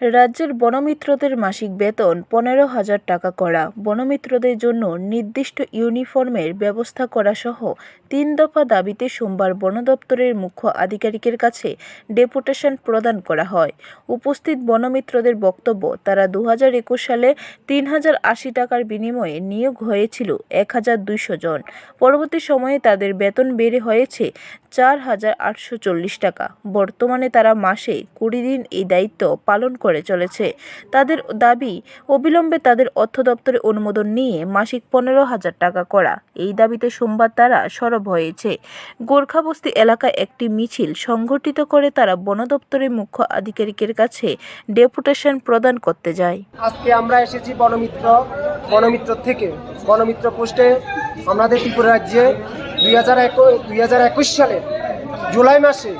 রাজ্যের বনমিত্রদের মাসিক বেতন পনেরো হাজার টাকা করা। বনমিত্রদের জন্য নির্দিষ্ট ইউনিফর্মের ব্যবস্থা করা সহ তিন দফা দাবিতে সোমবার বন দপ্তরের মুখ্য আধিকারিকের কাছে ডেপুটেশন প্রদান করা হয়। উপস্থিত বনমিত্রদের বক্তব্য, তারা দু হাজার একুশ সালে তিন হাজার আশি টাকার বিনিময়ে নিয়োগ হয়েছিল এক হাজার দুইশো জন। পরবর্তী সময়ে তাদের বেতন বেড়ে হয়েছে চার হাজার আটশো চল্লিশ টাকা। বর্তমানে তারা মাসে কুড়ি দিন এই দায়িত্ব পালন করে চলেছে। তাদের দাবি, অবিলম্বে তাদের অর্থ দপ্তরে অনুমোদন নিয়ে মাসিক পনেরো হাজার টাকা করা। এই দাবিতে সোমবার তারা সরব হয়েছে। গোর্খাবস্তি এলাকায় একটি মিছিল সংগঠিত করে তারা বন দপ্তরের মুখ্য আধিকারিকের কাছে ডেপুটেশন প্রদান করতে যায়। আজকে আমরা এসেছি বনমিত্র বনমিত্র থেকে। বনমিত্র পোস্টে আমাদের ত্রিপুরা রাজ্যে দুই হাজার দুই হাজার একুশ সালে, জুলাই মাসে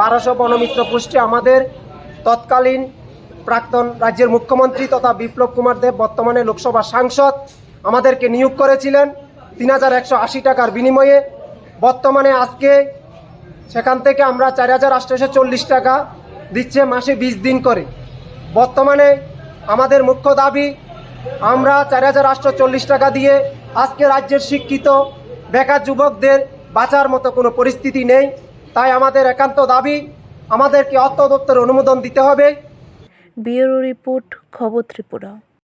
বারোশো বনমিত্র পোস্টে আমাদের তৎকালীন প্রাক্তন রাজ্যের মুখ্যমন্ত্রী তথা বিপ্লব কুমার দেব, বর্তমানে লোকসভা সাংসদ, আমাদেরকে নিয়োগ করেছিলেন তিন হাজার একশো আশি টাকার বিনিময়ে। বর্তমানে আজকে সেখান থেকে আমরা চার হাজার আটশোশো চল্লিশ টাকা দিচ্ছে মাসে বিশ দিন করে। বর্তমানে আমাদের মুখ্য দাবি, আমরা চার হাজার আটশো চল্লিশ টাকা দিয়ে আজকে রাজ্যের শিক্ষিত বেকার যুবকদের বাঁচার মতো কোনো পরিস্থিতি নেই। তাই আমাদের একান্ত দাবি, আমাদেরকে অর্থ দপ্তরের অনুমোদন দিতে হবে। ব্যুরো রিপোর্ট, খবর ত্রিপুরা।